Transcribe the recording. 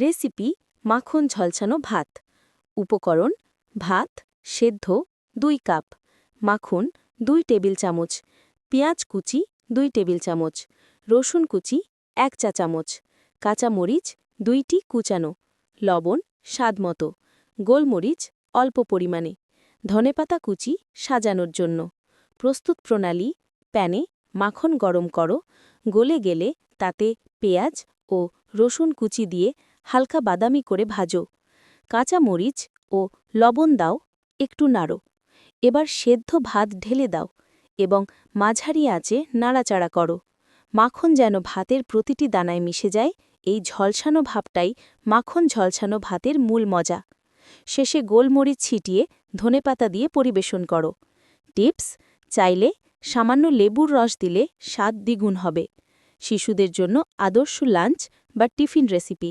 Recipe, মাখন ঝলছানো ভাত। উপকরণ, ভাত, সেদ্ধ, দুই কাপ। মাখন, দুই টেবিল চামচ। পেঁয়াজ কুচি, দুই টেবিল চামচ। রসুন কুচি, এক চা চামচ। কাঁচামরিচ, দুইটি কুচানো। লবণ স্বাদমতো গোলমরিচ, অল্প পরিমাণে। ধনেপাতা কুচি সাজানোর জন্য। প্রস্তুত প্রণালী, প্যানে মাখন গরম করো। গলে গেলে তাতে পেঁয়াজ ও রসুন কুচি দিয়ে হালকা বাদামি করে ভাজো। কাঁচা মরিচ ও লবণ দাও, একটু নাড়ো। এবার সেদ্ধ ভাত ঢেলে দাও এবং মাঝারি আঁচে নাড়াচাড়া করো। মাখন যেন ভাতের প্রতিটি দানায় মিশে যায়, এই ঝলসানো ভাবটাই মাখন ঝলসানো ভাতের মূল মজা। শেষে গোলমরিচ ছিটিয়ে ধনেপাতা দিয়ে পরিবেশন করো। টিপস, চাইলে সামান্য লেবুর রস দিলে স্বাদ দ্বিগুণ হবে। শিশুদের জন্য আদর্শ লাঞ্চ বা টিফিন রেসিপি।